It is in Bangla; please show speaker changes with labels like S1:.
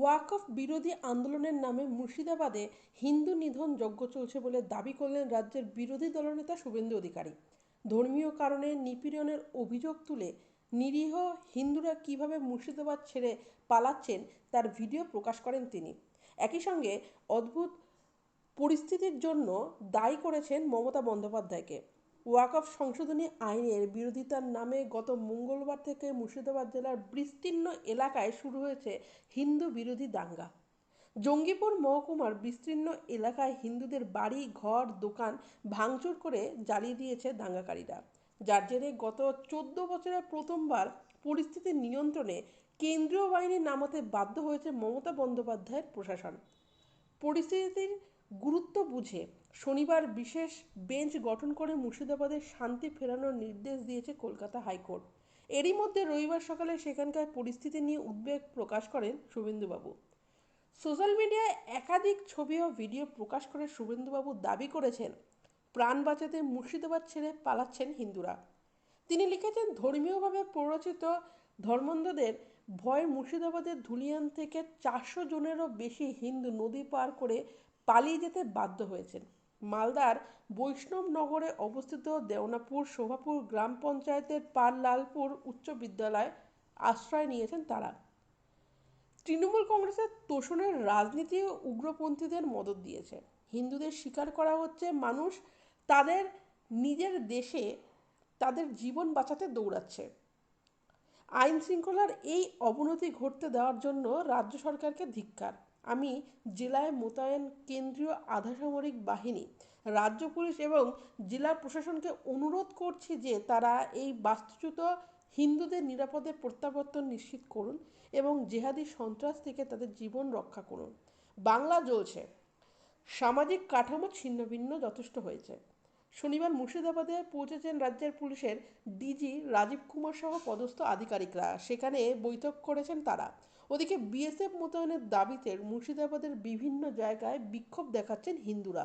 S1: ওয়াকফ বিরোধী আন্দোলনের নামে মুর্শিদাবাদে হিন্দু নিধন যজ্ঞ চলছে বলে দাবি করলেন রাজ্যের বিরোধী দলনেতা শুভেন্দু অধিকারী। ধর্মীয় কারণে নিপীড়নের অভিযোগ তুলে নিরীহ হিন্দুরা কীভাবে মুর্শিদাবাদ ছেড়ে পালাচ্ছেন তার ভিডিও প্রকাশ করেন তিনি। একই সঙ্গে অদ্ভুত পরিস্থিতির জন্য দায়ী করেছেন মমতা বন্দ্যোপাধ্যায়কে। ওয়াকফ সংশোধনী আইনের বিরোধিতার নামে গত মঙ্গলবার থেকে মুর্শিদাবাদ জেলার বিস্তীর্ণ এলাকায় শুরু হয়েছে হিন্দু বিরোধী দাঙ্গা। জঙ্গিপুর মহকুমার বিস্তীর্ণ এলাকায় হিন্দুদের বাড়ি, ঘর, দোকান ভাঙচুর করে জ্বালিয়ে দিয়েছে দাঙ্গাকারীরা। যার জেরে গত চোদ্দ বছরে প্রথমবার পরিস্থিতি নিয়ন্ত্রণে কেন্দ্রীয় বাহিনী নামাতে বাধ্য হয়েছে মমতা বন্দ্যোপাধ্যায়ের প্রশাসন। পরিস্থিতির গুরুত্ব বুঝে শনিবার বিশেষ বেঞ্চ গঠন করে মুর্শিদাবাদের শান্তি ফেরানোর নির্দেশ দিয়েছে কলকাতা হাইকোর্ট। এরই মধ্যে রবিবার সকালে সেখানকার পরিস্থিতি নিয়ে উদ্বেগ প্রকাশ করেন শুভেন্দুবাবু। সোশ্যাল মিডিয়ায় একাধিক ছবি ও ভিডিও প্রকাশ করে শুভেন্দুবাবু দাবি করেছেন, প্রাণ বাঁচাতে মুর্শিদাবাদ ছেড়ে পালাচ্ছেন হিন্দুরা। তিনি লিখেছেন, ধর্মীয়ভাবে প্ররোচিত ধর্মান্ধদের ভয় মুর্শিদাবাদের ধুলিয়ান থেকে চারশো জনেরও বেশি হিন্দু নদী পার করে পালিয়ে যেতে বাধ্য হয়েছেন। মালদার বৈষ্ণবনগরে অবস্থিত দেওনাপুর শোভাপুর গ্রাম পঞ্চায়েতের পারলালপুর উচ্চ বিদ্যালয় আশ্রয় নিয়েছেন তারা। তৃণমূল কংগ্রেসের তোষণের রাজনীতি উগ্রপন্থীদের মদত দিয়েছে। হিন্দুদের স্বীকার করা হচ্ছে মানুষ, তাদের নিজের দেশে তাদের জীবন বাঁচাতে দৌড়াচ্ছে। আইন শৃঙ্খলার এই অবনতি ঘটতে দেওয়ার জন্য রাজ্য সরকারকে ধিক্কার। আমি জেলায় মোতায়েন কেন্দ্রীয় আধাসামরিক বাহিনী, রাজ্য পুলিশ এবং জেলা প্রশাসনকে অনুরোধ করছি যে তারা এই বাস্তুচ্যুত হিন্দুদের নিরাপদে প্রত্যাবর্তন নিশ্চিত করুন এবং জেহাদি সন্ত্রাস থেকে তাদের জীবন রক্ষা করুন। বাংলা জ্বলছে। সামাজিক কাঠামো ছিন্নভিন্ন যথেষ্ট হয়েছে। শনিবার মুর্শিদাবাদে পৌঁছেছেন রাজ্যের পুলিশের ডিজি রাজীব কুমার সহ পদস্থ আধিকারিকরা। সেখানে বৈঠক করেছেন তারা। ওদিকে বিএসএফ মোতায়েনের দাবিতে মুর্শিদাবাদের বিভিন্ন জায়গায় বিক্ষোভ দেখাচ্ছেন হিন্দুরা।